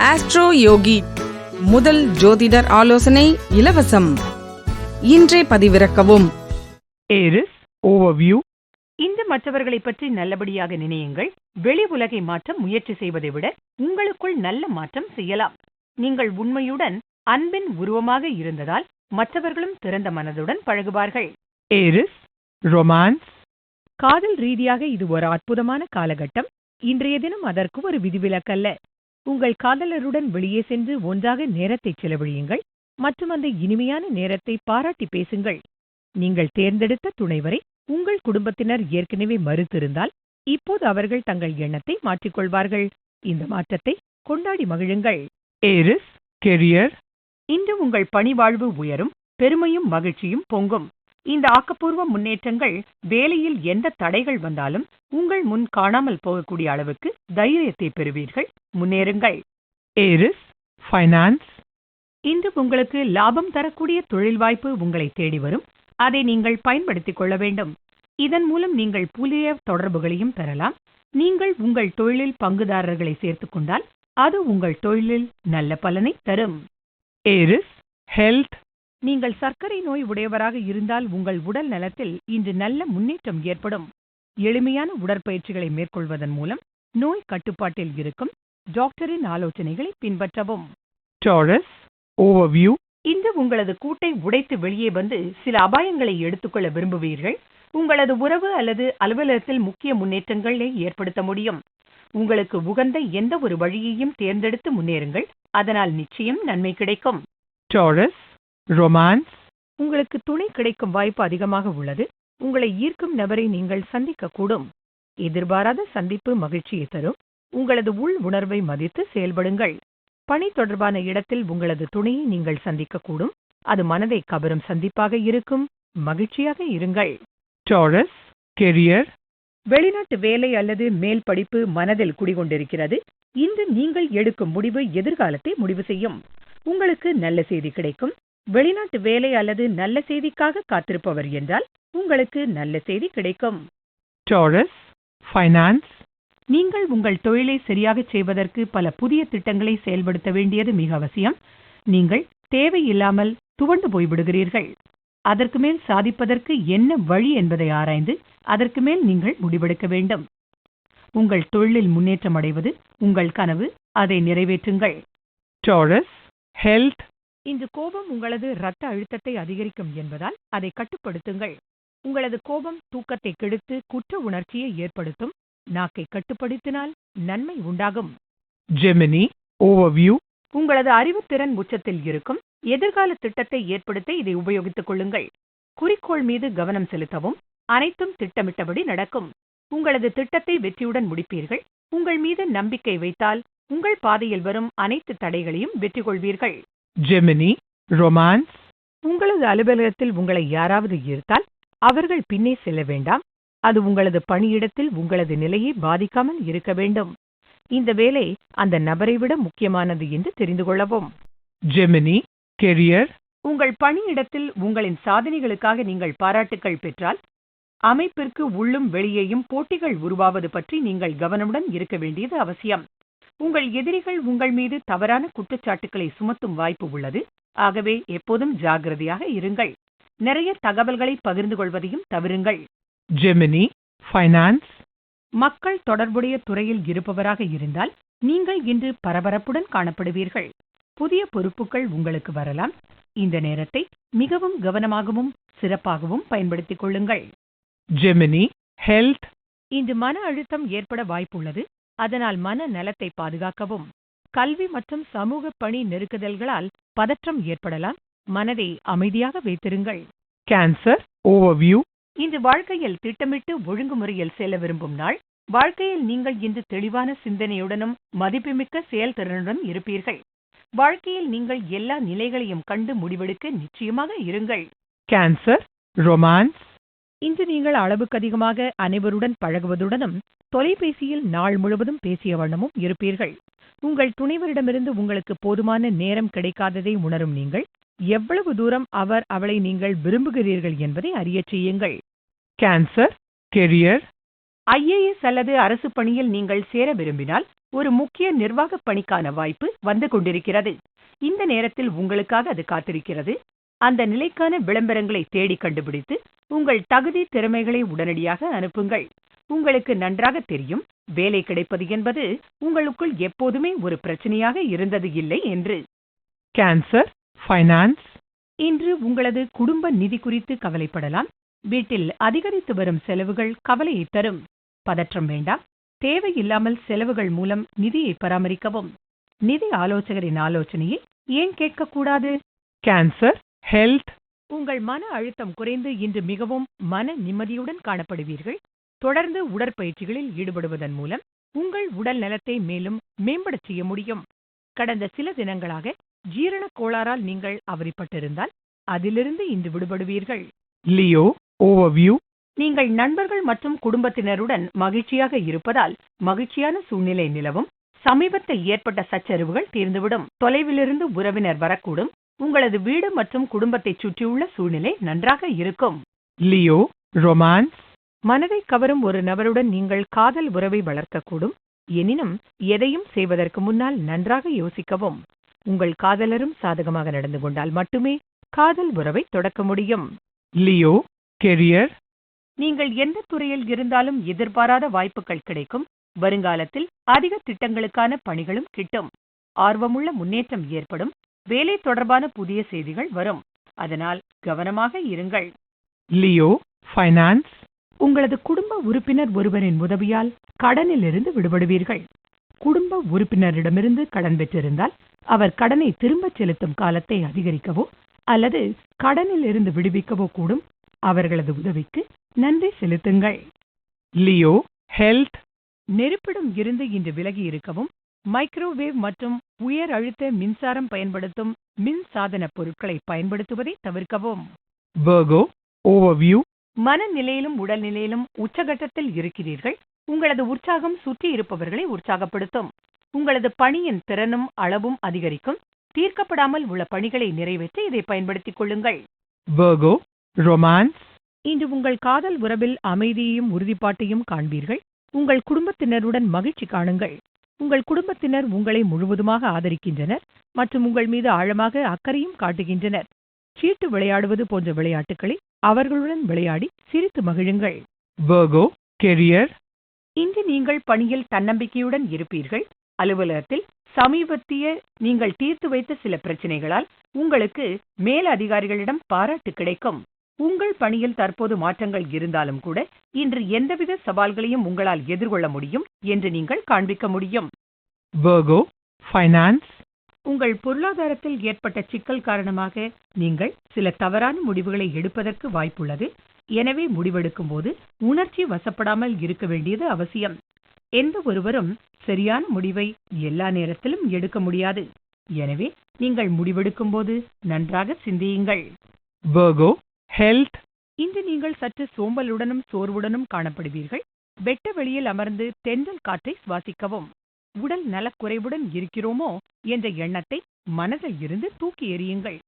Astro யோகி முதல் ஜோதிடர் ஆலோசனை இலவசம். இன்றே பதிவிறக்கவும். ஏரிஸ் ஓவர்வியூ இன்று மற்றவர்களைப் பற்றி நல்லபடியாக நினையுங்கள். வெளி உலகை மாற்ற முயற்சி செய்வதை விட உங்களுக்குள் நல்ல மாற்றம் செய்யலாம். நீங்கள் உண்மையுடன் அன்பின் உருவமாக இருந்ததால் மற்றவர்களும் திறந்த மனதுடன் பழகுவார்கள். ஏரிஸ் ரொமான்ஸ் காதல் ரீதியாக இது ஒரு அற்புதமான காலகட்டம். இன்றைய தினம் அதற்கு ஒரு விதிவிலக்கல்ல. உங்கள் காதலருடன் வெளியே சென்று ஒன்றாக நேரத்தை செலவழியுங்கள் மற்றும் அந்த இனிமையான நேரத்தை பாராட்டி பேசுங்கள். நீங்கள் தேர்ந்தெடுத்த துணைவரை உங்கள் குடும்பத்தினர் ஏற்கனவே மறுத்திருந்தால் இப்போது அவர்கள் தங்கள் எண்ணத்தை மாற்றிக்கொள்வார்கள். இந்த மாற்றத்தை கொண்டாடி மகிழுங்கள். ஏரிஸ் கெரியர் இன்று உங்கள் பணிவாழ்வு உயரும் பெருமையும் மகிழ்ச்சியும் பொங்கும். இந்த ஆக்கப்பூர்வ முன்னேற்றங்கள் வேலையில் எந்த தடைகள் வந்தாலும் உங்கள் முன் காணாமல் போகக்கூடிய அளவுக்கு தைரியத்தை பெறுவீர்கள். முன்னேறுங்கள். ஏரிஸ் ஃபைனான்ஸ் இன்று உங்களுக்கு லாபம் தரக்கூடிய தொழில் வாய்ப்பு உங்களை தேடி வரும். அதை நீங்கள் பயன்படுத்திக் கொள்ள வேண்டும். இதன் மூலம் நீங்கள் புதிய தொடர்புகளையும் பெறலாம். நீங்கள் உங்கள் தொழிலில் பங்குதாரர்களை சேர்த்துக் கொண்டால் அது உங்கள் தொழிலில் நல்ல பலனை தரும். ஏரிஸ் ஹெல்த் நீங்கள் சர்க்கரை நோய் உடையவராக இருந்தால் உங்கள் உடல் நலத்தில் இன்று நல்ல முன்னேற்றம் ஏற்படும். எளிமையான உடற்பயிற்சிகளை மேற்கொள்வதன் மூலம் நோய் கட்டுப்பாட்டில் இருக்கும். டாக்டரின் ஆலோசனைகளை பின்பற்றவும். டாரஸ் ஓவர்வியூ இன்று உங்களது கூட்டை உடைத்து வெளியே வந்து சில அபாயங்களை எடுத்துக்கொள்ள விரும்புவீர்கள். உங்களது உறவு அல்லது அலுவலகத்தில் முக்கிய முன்னேற்றங்களை ஏற்படுத்த முடியும். உங்களுக்கு உகந்த எந்த ஒரு வழியையும் தேர்ந்தெடுத்து முன்னேறுங்கள். அதனால் நிச்சயம் நன்மை கிடைக்கும். டாரஸ் ரொமான்ஸ் உங்களுக்கு துணை கிடைக்கும் வாய்ப்பு அதிகமாக உள்ளது. உங்களை ஈர்க்கும் நபரை நீங்கள் சந்திக்கக்கூடும். எதிர்பாராத சந்திப்பு மகிழ்ச்சியை தரும். உங்களது உள் உணர்வை மதித்து செயல்படுங்கள். பணி தொடர்பான இடத்தில் உங்களது துணையை நீங்கள் சந்திக்கக்கூடும். அது மனதை கவரும் சந்திப்பாக இருக்கும். மகிழ்ச்சியாக இருங்கள். டாரஸ் கெரியர் வெளிநாட்டு வேலை அல்லது மேல் படிப்பு மனதில் குடிகொண்டிருக்கிறது. இன்று நீங்கள் எடுக்கும் முடிவு எதிர்காலத்தை முடிவு செய்யும். உங்களுக்கு நல்ல செய்தி கிடைக்கும். வெளிநாட்டு வேலை அல்லது நல்ல செய்திக்காக காத்திருப்பவர் என்றால் உங்களுக்கு நல்ல செய்தி கிடைக்கும். டாரஸ் ஃபைனான்ஸ் நீங்கள் உங்கள் தொழிலை சரியாகச் செய்வதற்கு பல புதிய திட்டங்களை செயல்படுத்த வேண்டியது மிக அவசியம். நீங்கள் தேவையில்லாமல் துவண்டு போய்விடுகிறீர்கள். அதற்கு மேல் சாதிப்பதற்கு என்ன வழி என்பதை ஆராய்ந்து அதற்கு மேல் நீங்கள் முடிவெடுக்க வேண்டும். உங்கள் தொழிலில் முன்னேற்றம் அடைவது உங்கள் கனவு. அதை நிறைவேற்றுங்கள். டாரஸ் ஹெல்த் இந்த கோபம் உங்களது இரத்த அழுத்தத்தை அதிகரிக்கும் என்பதால் அதை கட்டுப்படுத்துங்கள். உங்களது கோபம் தூக்கத்தை கெடுத்து குற்ற உணர்ச்சியை ஏற்படுத்தும். நாக்கை கட்டுப்படுத்தினால் நன்மை உண்டாகும். ஜெமினி ஓவர்வியூ உங்களது அறிவுத்திறன் உச்சத்தில் இருக்கும். எதிர்கால திட்டத்தை ஏற்படுத்த இதை உபயோகித்துக் கொள்ளுங்கள். குறிக்கோள் மீது கவனம் செலுத்தவும். அனைத்தும் திட்டமிட்டபடி நடக்கும். உங்களது திட்டத்தை வெற்றியுடன் முடிப்பீர்கள். உங்கள் மீது நம்பிக்கை வைத்தால் உங்கள் பாதையில் வரும் அனைத்து தடைகளையும் வெற்றி கொள்வீர்கள் ஜெமினி ரொமான்ஸ். உங்களது அலுவலகத்தில் உங்களை யாராவது ஈர்த்தால் அவர்கள் பின்னே செல்ல வேண்டாம். அது உங்களது பணியிடத்தில் உங்களது நிலையை பாதிக்காமல் இருக்க வேண்டும். இந்த வேலை அந்த நபரை விட முக்கியமானது என்று தெரிந்து கொள்ளவும். Gemini career. உங்கள் பணியிடத்தில் உங்களின் சாதனைகளுக்காக நீங்கள் பாராட்டுக்கள் பெற்றால் அமைப்பிற்கு உள்ளும் வெளியேயும் போட்டிகள் உருவாவது பற்றி நீங்கள் கவனமுடன் இருக்க வேண்டியது அவசியம். உங்கள் எதிரிகள் உங்கள் மீது தவறான குற்றச்சாட்டுக்களை சுமத்தும் வாய்ப்பு உள்ளது. ஆகவே எப்போதும் ஜாகிரதையாக இருங்கள். நிறைய தகவல்களை பகிர்ந்து கொள்வதையும் தவிருங்கள். ஜெமினி ஃபைனான்ஸ் மக்கள் தொடர்புடைய துறையில் இருப்பவராக இருந்தால் நீங்கள் இன்று பரபரப்புடன் காணப்படுவீர்கள். புதிய பொறுப்புகள் உங்களுக்கு வரலாம். இந்த நேரத்தை மிகவும் கவனமாகவும் சிறப்பாகவும் பயன்படுத்திக் கொள்ளுங்கள். ஜெமினி ஹெல்த் இன்று மன அழுத்தம் ஏற்பட வாய்ப்புள்ளது. அதனால் மன நலத்தை பாதுகாக்கவும். கல்வி மற்றும் சமூக பணி நெருக்குதல்களால் பதற்றம் ஏற்படலாம். மனதை அமைதியாக வைத்திருங்கள். கேன்சர் ஓவர்வியூ இன்று வாழ்க்கையில் திட்டமிட்டு ஒழுங்குமுறையில் செல்ல விரும்பும் நாள். வாழ்க்கையில் நீங்கள் இன்று தெளிவான சிந்தனையுடனும் மதிப்புமிக்க செயல்திறனுடன் இருப்பீர்கள். வாழ்க்கையில் நீங்கள் எல்லா நிலைகளையும் கண்டு முடிவெடுக்க நிச்சயமாக இருங்கள். கேன்சர் ரொமான்ஸ் இன்று நீங்கள் அளவுக்கு அதிகமாக அனைவருடன் பழகுவதுடனும் தொலைபேசியில் நாள் முழுவதும் பேசிய வண்ணமும் இருப்பீர்கள். உங்கள் துணைவரிடமிருந்து உங்களுக்கு போதுமான நேரம் கிடைக்காததை உணரும் நீங்கள் எவ்வளவு தூரம் அவர் அவளை நீங்கள் விரும்புகிறீர்கள் என்பதை அறியச் செய்யுங்கள். கேன்சர் கெரியர் ஐஏஎஸ் அல்லது அரசு பணியில் நீங்கள் சேர விரும்பினால் ஒரு முக்கிய நிர்வாக பணிக்கான வாய்ப்பு வந்து கொண்டிருக்கிறது. இந்த நேரத்தில் உங்களுக்காக அது காத்திருக்கிறது. அந்த நிலைக்கான விளம்பரங்களை தேடி கண்டுபிடித்து உங்கள் தகுதி திறமைகளை உடனடியாக அனுப்புங்கள். உங்களுக்கு நன்றாக தெரியும் வேலை கிடைப்பது என்பது உங்களுக்குள் எப்போதுமே ஒரு பிரச்சனையாக இருந்தது இல்லை என்று. Cancer, Finance, இன்று உங்களது குடும்ப நிதி குறித்து கவலைப்படலாம். வீட்டில் அதிகரித்து வரும் செலவுகள் கவலையை தரும். பதற்றம் வேண்டாம். தேவையில்லாமல் செலவுகள் மூலம் நிதியை பராமரிக்கவும். நிதி ஆலோசகரின் ஆலோசனையை ஏன் கேட்கக்கூடாது? Cancer, Health, உங்கள் மன அழுத்தம் குறைந்து இன்று மிகவும் மன நிம்மதியுடன் காணப்படுவீர்கள். தொடர்ந்து உடற்பயிற்சிகளில் ஈடுபடுவதன் மூலம் உங்கள் உடல் நலத்தை மேலும் மேம்படச் செய்ய முடியும். கடந்த சில தினங்களாக ஜீரண கோளாறால் நீங்கள் அவதிப்பட்டிருந்தால் அதிலிருந்து இன்று விடுபடுவீர்கள். Leo, Overview, நீங்கள் நண்பர்கள் மற்றும் குடும்பத்தினருடன் மகிழ்ச்சியாக இருப்பதால் மகிழ்ச்சியான சூழ்நிலை நிலவும். சமீபத்தில் ஏற்பட்ட சச்சரவுகள் தீர்ந்துவிடும். தொலைவிலிருந்து உறவினர் வரக்கூடும். உங்களது வீடு மற்றும் குடும்பத்தைச் சுற்றியுள்ள சூழ்நிலை நன்றாக இருக்கும். Leo, Romance, மனதை கவரும் ஒரு நபருடன் நீங்கள் காதல் உறவை வளர்க்கக்கூடும். எனினும் எதையும் செய்வதற்கு முன்னால் நன்றாக யோசிக்கவும். உங்கள் காதலரும் சாதகமாக நடந்து கொண்டால் மட்டுமே காதல் உறவை தொடக்க முடியும். Leo, Career, நீங்கள் எந்த துறையில் இருந்தாலும் எதிர்பாராத வாய்ப்புகள் கிடைக்கும். வருங்காலத்தில் அதிக திட்டங்களுக்கான பணிகளும் கிட்டும். ஆர்வமுள்ள முன்னேற்றம் ஏற்படும். வேலை தொடர்பான புதிய செய்திகள் வரும். அதனால் கவனமாக இருங்கள். Leo, Finance, உங்களது குடும்ப உறுப்பினர் ஒருவரின் உதவியால் கடனிலிருந்து விடுபடுவீர்கள். குடும்ப உறுப்பினரிடமிருந்து கடன் பெற்றிருந்தால் அவர் கடனை திரும்பச் செலுத்தும் காலத்தை அதிகரிக்கவோ அல்லது கடனில் இருந்து விடுவிக்கவோ கூடும். அவர்களது உதவிக்கு நன்றி செலுத்துங்கள். Leo, Health, நெருப்பிடம் இருந்து இன்று விலகி இருக்கவும் மைக்ரோவேவ் மற்றும் உயர் அழுத்த மின்சாரம் பயன்படுத்தும் மின் சாதன பொருட்களை பயன்படுத்துவதை தவிர்க்கவும். Virgo, Overview, மனநிலையிலும் உடல்நிலையிலும் உச்சகட்டத்தில் இருக்கிறீர்கள். உங்களது உற்சாகம் சுற்றி இருப்பவர்களை உற்சாகப்படுத்தும். உங்களது பணியின் திறனும் அளவும் அதிகரிக்கும். தீர்க்கப்படாமல் உள்ள பணிகளை நிறைவேற்ற இதை பயன்படுத்திக் கொள்ளுங்கள். Virgo, Romance, இன்று உங்கள் காதல் உறவில் அமைதியையும் உறுதிப்பாட்டையும் காண்பீர்கள். உங்கள் குடும்பத்தினருடன் மகிழ்ச்சி காணுங்கள். உங்கள் குடும்பத்தினர் உங்களை முழுவதுமாக ஆதரிக்கின்றனர் மற்றும் உங்கள் மீது ஆழமாக அக்கறையும் காட்டுகின்றனர். சீட்டு விளையாடுவது போன்ற விளையாட்டுகளை அவர்களுடன் விளையாடி சிரித்து மகிழுங்கள். Virgo, Career, இன்று நீங்கள் பணியில் தன்னம்பிக்கையுடன் இருப்பீர்கள். அலுவலகத்தில் சமீபத்திய நீங்கள் தீர்த்து வைத்த சில பிரச்சனைகளால் உங்களுக்கு மேல் அதிகாரிகளிடம் பாராட்டு கிடைக்கும். உங்கள் பணியில் தற்போது மாற்றங்கள் இருந்தாலும் கூட இன்று எந்தவித சவால்களையும் உங்களால் எதிர்கொள்ள முடியும் என்று நீங்கள் காண்பிக்க முடியும். Virgo, Finance, உங்கள் பொருளாதாரத்தில் ஏற்பட்ட சிக்கல் காரணமாக நீங்கள் சில தவறான முடிவுகளை எடுப்பதற்கு வாய்ப்புள்ளது. எனவே முடிவெடுக்கும் போது உணர்ச்சி வசப்படாமல் இருக்க வேண்டியது அவசியம். எந்த ஒருவரும் சரியான முடிவை எல்லா நேரத்திலும் எடுக்க முடியாது. எனவே நீங்கள் முடிவெடுக்கும் போது நன்றாக சிந்தியுங்கள். Virgo, Health, இன்று நீங்கள் சற்று சோம்பலுடனும் சோர்வுடனும் காணப்படுவீர்கள். வெட்ட வெளியில் அமர்ந்து தென்றல் காற்றை சுவாசிக்கவும். உடல் நலக்குறைவுடன் இருக்கிறோமோ என்ற எண்ணத்தை மனதில் இருந்து தூக்கி எறியுங்கள்.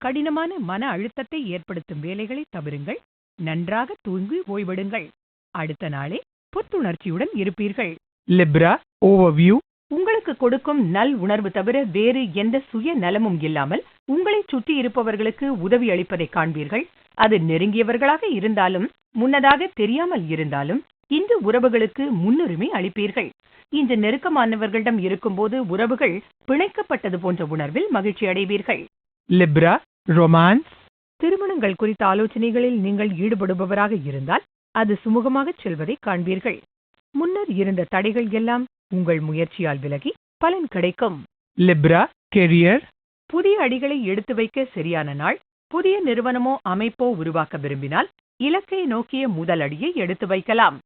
கடினமான மன அழுத்தத்தை ஏற்படுத்தும் வேலைகளை தவிருங்கள் நன்றாக தூங்கி ஓய்வெடுங்கள். அடுத்த நாளே புத்துணர்ச்சியுடன் இருப்பீர்கள். Libra, Overview, உங்களுக்கு கொடுக்கும் நல் உணர்வு தவிர வேறு எந்த சுய நலமும் இல்லாமல் உங்களைச் சுற்றி இருப்பவர்களுக்கு உதவி அளிப்பதை காண்பீர்கள். அது நெருங்கியவர்களாக இருந்தாலும் முன்னதாக தெரியாமல் இருந்தாலும் இன்று உறவுகளுக்கு முன்னுரிமை அளிப்பீர்கள். இன்று நெருக்கமானவர்களிடம் இருக்கும்போது உறவுகள் பிணைக்கப்பட்டது போன்ற உணர்வில் மகிழ்ச்சி அடைவீர்கள். Libra, Romance, திருமணங்கள் குறித்த ஆலோசனைகளில் நீங்கள் ஈடுபடுபவராக இருந்தால் அது சுமூகமாகச் செல்வதை காண்பீர்கள். முன்னர் இருந்த தடைகள் எல்லாம் உங்கள் முயற்சியால் விலகி பலன் கிடைக்கும். Libra, Career, புதிய அடிகளை எடுத்து வைக்க சரியான நாள் புதிய நிறுவனமோ அமைப்போ உருவாக்க விரும்பினால் இலக்கை நோக்கிய முதல் அடியை எடுத்து வைக்கலாம்.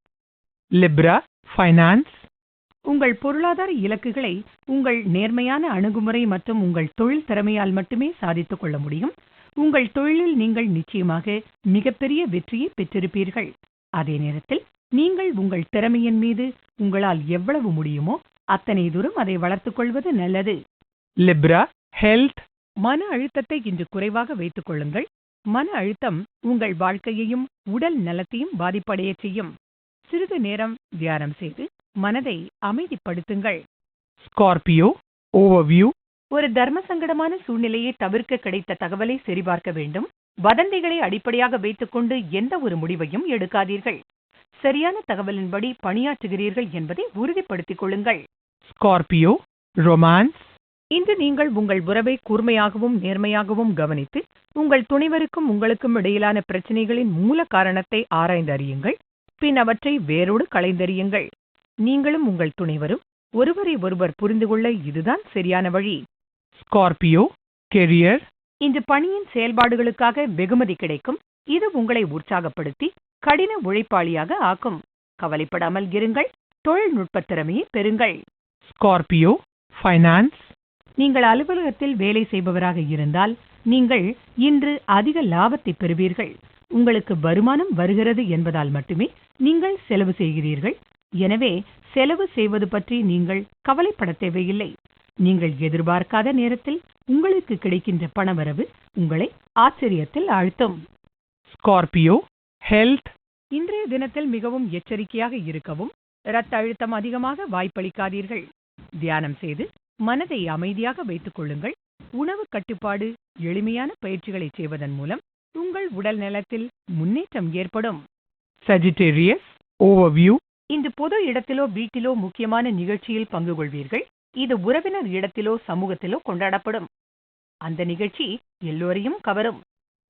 Libra, Finance, உங்கள் பொருளாதார இலக்குகளை உங்கள் நேர்மையான அணுகுமுறை மற்றும் உங்கள் தொழில் திறமையால் மட்டுமே சாதித்துக் கொள்ள முடியும். உங்கள் தொழிலில் நீங்கள் நிச்சயமாக மிகப்பெரிய வெற்றியை பெற்றிருப்பீர்கள். அதே நேரத்தில் நீங்கள் உங்கள் திறமையின் மீது உங்களால் எவ்வளவு முடியுமோ அத்தனை தூரம் அதை வளர்த்துக் கொள்வது நல்லது. Libra, Health, மன அழுத்தத்தை இன்று குறைவாக வைத்துக் கொள்ளுங்கள் மன அழுத்தம் உங்கள் வாழ்க்கையையும் உடல் நலத்தையும் பாதிப்படையச் செய்யும் சிறிது நேரம் தியானம் செய்து மனதை அமைதிப்படுத்துங்கள் Scorpio. Overview. ஒரு தர்ம சங்கடமான சூழ்நிலையை தவிர்க்க கிடைத்த தகவலை சரிபார்க்க வேண்டும் வதந்திகளை அடிப்படையாக வைத்துக்கொண்டு எந்த ஒரு முடிவையும் எடுக்காதீர்கள் சரியான தகவலின்படி பணியாற்றுகிறீர்கள் என்பதை உறுதிப்படுத்திக் கொள்ளுங்கள் Scorpio. Romance. இன்று நீங்கள் உங்கள் உறவை கூர்மையாகவும் நேர்மையாகவும் கவனித்து உங்கள் துணைவருக்கும் உங்களுக்கும் இடையிலான பிரச்சனைகளின் மூல காரணத்தை ஆராய்ந்து அறியுங்கள் பின் அவற்றை வேரோடு களைந்தறியுங்கள் நீங்களும் உங்கள் துணைவரும் ஒருவரை ஒருவர் புரிந்து கொள்ள இதுதான் சரியான வழி Scorpio. Career. இன்று பணியின் செயல்பாடுகளுக்காக வெகுமதி கிடைக்கும் இது உங்களை உற்சாகப்படுத்தி கடின உழைப்பாளியாக ஆக்கும் கவலைப்படாமல் இருங்கள் தொழில்நுட்ப திறமையை பெறுங்கள் Scorpio. Finance. நீங்கள் அலுவலகத்தில் வேலை செய்பவராக இருந்தால் நீங்கள் இன்று அதிக லாபத்தை பெறுவீர்கள் உங்களுக்கு வருமானம் வருகிறது என்பதால் மட்டுமே நீங்கள் செலவு செய்கிறீர்கள் எனவே செலவு செய்வது பற்றி நீங்கள் கவலைப்பட தேவையில்லை நீங்கள் எதிர்பார்க்காத நேரத்தில் உங்களுக்கு கிடைக்கின்ற பணவரவு உங்களை ஆச்சரியத்தில் ஆழ்த்தும் Scorpio. Health. இன்றைய தினத்தில் மிகவும் எச்சரிக்கையாக இருக்கவும் இரத்த அழுத்தம் அதிகமாக வாய்ப்பளிக்காதீர்கள் தியானம் செய்து மனதை அமைதியாக வைத்துக் கொள்ளுங்கள் உணவு கட்டுப்பாடு எளிமையான பயிற்சிகளை செய்வதன் மூலம் உங்கள் உடல் நலத்தில் முன்னேற்றம் ஏற்படும் Sagittarius. Overview. இன்று பொது இடத்திலோ வீட்டிலோ முக்கியமான நிகழ்ச்சியில் பங்கு கொள்வீர்கள் இது உறவினர் இடத்திலோ சமூகத்திலோ கொண்டாடப்படும் அந்த நிகழ்ச்சி எல்லோரையும் கவரும்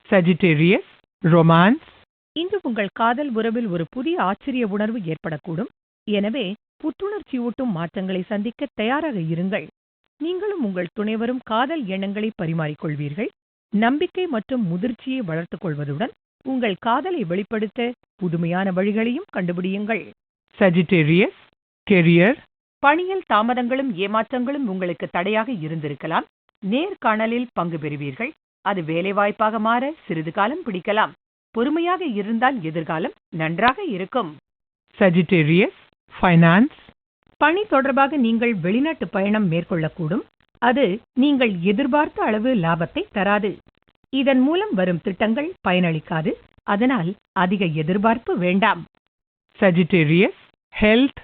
Sagittarius. Romance. இன்று உங்கள் காதல் உறவில் ஒரு புதிய ஆச்சரிய உணர்வு ஏற்படக்கூடும் எனவே புத்துணர்ச்சியூட்டும் மாற்றங்களை சந்திக்க தயாராக இருங்கள் நீங்களும் உங்கள் துணைவரும் காதல் எண்ணங்களை பரிமாறிக்கொள்வீர்கள் நம்பிக்கை மற்றும் முதிர்ச்சியை வளர்த்துக் கொள்வதுடன் உங்கள் காதலை வெளிப்படுத்த புதுமையான வழிகளையும் கண்டுபிடியுங்கள் Sagittarius. Career. பணியில் தாமதங்களும் ஏமாற்றங்களும் உங்களுக்கு தடையாக இருந்திருக்கலாம் நேர்காணலில் பங்கு பெறுவீர்கள் அது வேலைவாய்ப்பாக மாற சிறிது காலம் பிடிக்கலாம் பொறுமையாக இருந்தால் எதிர்காலம் நன்றாக இருக்கும் Sagittarius. Finance. பணி தொடர்பாக நீங்கள் வெளிநாட்டு பயணம் மேற்கொள்ளக்கூடும் அது நீங்கள் எதிர்பார்த்த அளவு லாபத்தை தராது இதன் மூலம் வரும் திட்டங்கள் பயனளிக்காது அதனால் அதிக எதிர்பார்ப்பு வேண்டாம் Sagittarius. Health.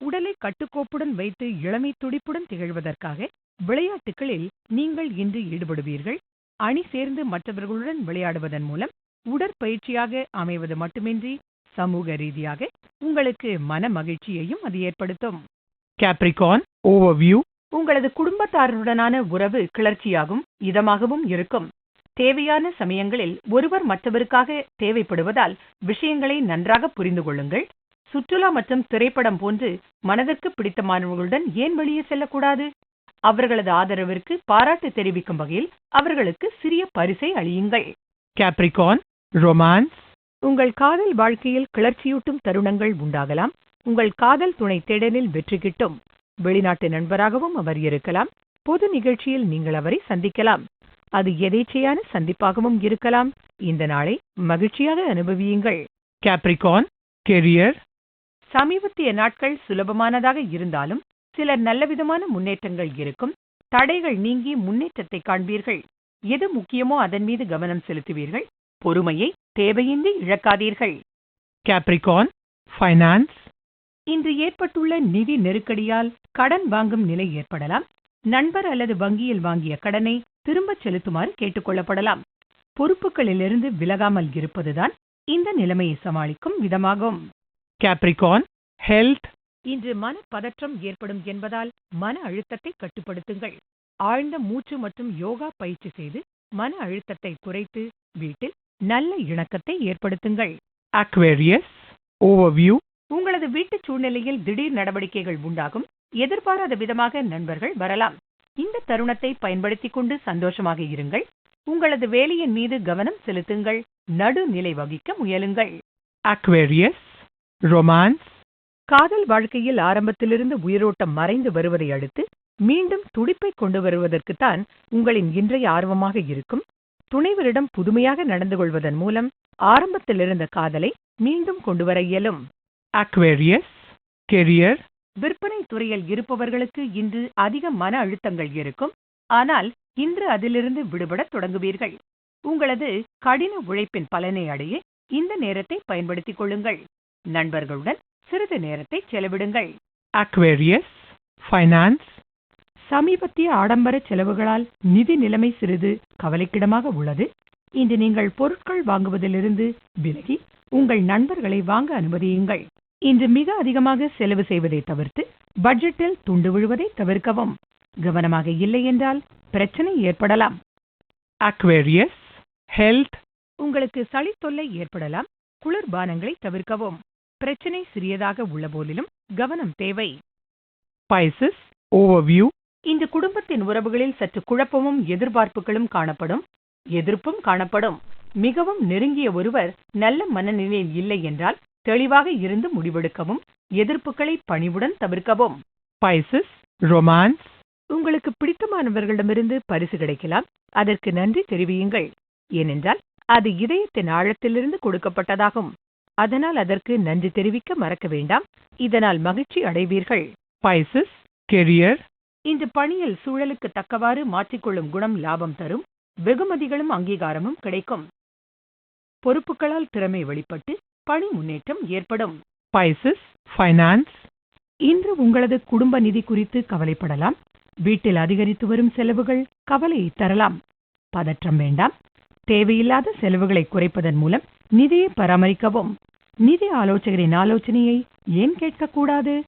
உடலை கட்டுக்கோப்புடன் வைத்து இளமை துடிப்புடன் திகழ்வதற்காக விளையாட்டுகளில் நீங்கள் இன்று ஈடுபடுவீர்கள் அணி சேர்ந்து மற்றவர்களுடன் விளையாடுவதன் மூலம் உடற்பயிற்சியாக அமைவது மட்டுமின்றி சமூக ரீதியாக உங்களுக்கு மன மகிழ்ச்சியையும் அது ஏற்படுத்தும் Capricorn. Overview. உங்களது குடும்பத்தாருடனான உறவு கிளர்ச்சியாகும் இதமாகவும் இருக்கும் தேவையான சமயங்களில் ஒருவர் மற்றவருக்காக தேவைப்படுவதால் விஷயங்களை நன்றாக புரிந்து கொள்ளுங்கள் சுற்றுலா மற்றும் திரைப்படம் போன்று மனதிற்கு பிடித்தமானவர்களுடன் ஏன் வெளியே செல்லக்கூடாது அவர்களது ஆதரவிற்கு பாராட்டு தெரிவிக்கும் வகையில் அவர்களுக்கு சிறிய பரிசை அளியுங்கள் Capricorn. Romance. உங்கள் காதல் வாழ்க்கையில் கிளர்ச்சியூட்டும் தருணங்கள் உண்டாகலாம். உங்கள் காதல் துணை தேடலில் வெற்றி கிட்டும். வெளிநாட்டு நண்பராகவும் அவர் இருக்கலாம். பொது நிகழ்ச்சியில் நீங்கள் அவரை சந்திக்கலாம். அது எதேச்சையான சந்திப்பாகவும் இருக்கலாம். இந்த நாளை மகிழ்ச்சியாக அனுபவியுங்கள். Capricorn. Career. சமீபத்திய நாட்கள் சுலபமானதாக இருந்தாலும் சில நல்லவிதமான முன்னேற்றங்கள் இருக்கும். தடைகள் நீங்கி முன்னேற்றத்தை காண்பீர்கள். எது முக்கியமோ அதன் மீது கவனம் செலுத்துவீர்கள். பொறுமையை தேவையின்றி இழக்காதீர்கள் Capricorn. Finance. இன்று ஏற்பட்டுள்ள நிதி நெருக்கடியால் கடன் வாங்கும் நிலை ஏற்படலாம் நண்பர் அல்லது வங்கியில் வாங்கிய கடனை திரும்பச் செலுத்துமாறு கேட்டுக்கொள்ளப்படலாம் பொறுப்புகளிலிருந்து விலகாமல் இருப்பதுதான் இந்த நிலைமையை சமாளிக்கும் விதமாகும் Capricorn. Health. இன்று மன பதற்றம் ஏற்படும் என்பதால் மன அழுத்தத்தை கட்டுப்படுத்துங்கள் ஆழ்ந்த மூச்சு மற்றும் யோகா பயிற்சி செய்து மன அழுத்தத்தை குறைத்து வீட்டில் நல்ல இணக்கத்தை ஏற்படுத்துங்கள் Aquarius. Overview. உங்களது வீட்டுச் சூழ்நிலையில் திடீர் நடவடிக்கைகள் உண்டாகும் எதிர்பாராத விதமாக நண்பர்கள் வரலாம் இந்த தருணத்தை பயன்படுத்திக் கொண்டு சந்தோஷமாக இருங்கள் உங்களது வேலையின் மீது கவனம் செலுத்துங்கள் நடுநிலை வகிக்க முயலுங்கள் Aquarius. Romance. காதல் வாழ்க்கையில் ஆரம்பத்திலிருந்து உயிரோட்டம் மறைந்து வருவதை அடுத்து மீண்டும் துடிப்பை கொண்டு வருவதற்குத்தான் உங்களின் இன்றைய ஆர்வமாக இருக்கும் துணைவரிடம் புதுமையாக நடந்து கொள்வதன் மூலம் ஆரம்பத்தில் இருந்த காதலை மீண்டும் கொண்டு வர இயலும். Aquarius. Career. விற்பனை துறையில் இருப்பவர்களுக்கு இன்று அதிக மன அழுத்தங்கள் இருக்கும். ஆனால் இன்று அதிலிருந்து விடுபடத் தொடங்குவீர்கள். உங்களது கடின உழைப்பின் பலனை அடைய இந்த நேரத்தை பயன்படுத்திக் கொள்ளுங்கள். நண்பர்களுடன் சிறிது நேரத்தை செலவிடுங்கள். Aquarius, finance, சமீபத்திய ஆடம்பர செலவுகளால் நிதி நிலைமை சிறிது கவலைக்கிடமாக உள்ளது. இன்று நீங்கள் பொருட்கள் வாங்குவதிலிருந்து விலகி உங்கள் நண்பர்களை வாங்க அனுமதியுங்கள். இன்று மிக அதிகமாக செலவு செய்வதை தவிர்த்து பட்ஜெட்டில் துண்டு விழுவதை தவிர்க்கவும். கவனமாக இல்லை என்றால் பிரச்சனை ஏற்படலாம். Aquarius, health, உங்களுக்கு சளி தொல்லை ஏற்படலாம் குளிர்பானங்களை தவிர்க்கவும். பிரச்சனை சிறியதாக உள்ள போதிலும் கவனம் தேவை. Pisces, overview, இந்த குடும்பத்தின் உறவுகளில் சற்று குழப்பமும் எதிர்பார்ப்புகளும் காணப்படும். எதிர்ப்பும் காணப்படும். மிகவும் நெருங்கிய ஒருவர் நல்ல மனநிலையில் இல்லை என்றால் தெளிவாக இருந்து முடிவெடுக்கவும் எதிர்ப்புகளை பணிவுடன் தவிர்க்கவும். Pisces, romance, உங்களுக்கு பிடித்தமானவர்களிடமிருந்து பரிசு கிடைக்கலாம். அதற்கு நன்றி தெரிவியுங்கள். ஏனென்றால் அது இதயத்தின் ஆழத்திலிருந்து கொடுக்கப்பட்டதாகும். அதனால் அதற்கு நன்றி தெரிவிக்க மறக்க வேண்டாம். இதனால் மகிழ்ச்சி அடைவீர்கள். Pisces, career, இந்த பணியில் சூழலுக்கு தக்கவாறு மாற்றிக்கொள்ளும் குணம் லாபம் தரும் வெகுமதிகளும் அங்கீகாரமும் கிடைக்கும். பொறுப்புகளால் திறமை வெளிப்பட்டு பணி முன்னேற்றம் ஏற்படும். Pisces, finance, இன்று உங்களது குடும்ப நிதி குறித்து கவலைப்படலாம். வீட்டில் அதிகரித்து வரும் செலவுகள் கவலையை தரலாம். பதற்றம் வேண்டாம். தேவையில்லாத செலவுகளை குறைப்பதன் மூலம் நிதியை பராமரிக்கவும். நிதி ஆலோசகரின் ஆலோசனையை ஏன் கேட்கக்கூடாது?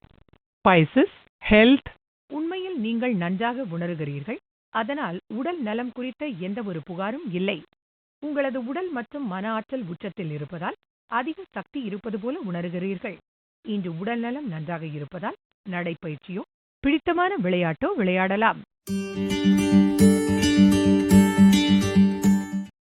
Pisces, health, உண்மையில் நீங்கள் நன்றாக உணர்கிறீர்கள் அதனால் உடல் நலம் குறித்த எந்த ஒரு புகாரும் இல்லை. உங்களது உடல் மற்றும் மன ஆற்றல் உச்சத்தில் இருப்பதால் அதிக சக்தி இருப்பது போல உணர்கிறீர்கள். இன்று உடல் நலம் நன்றாக இருப்பதால் நடைப்பயிற்சியோ பிடித்தமான விளையாட்டோ விளையாடலாம்.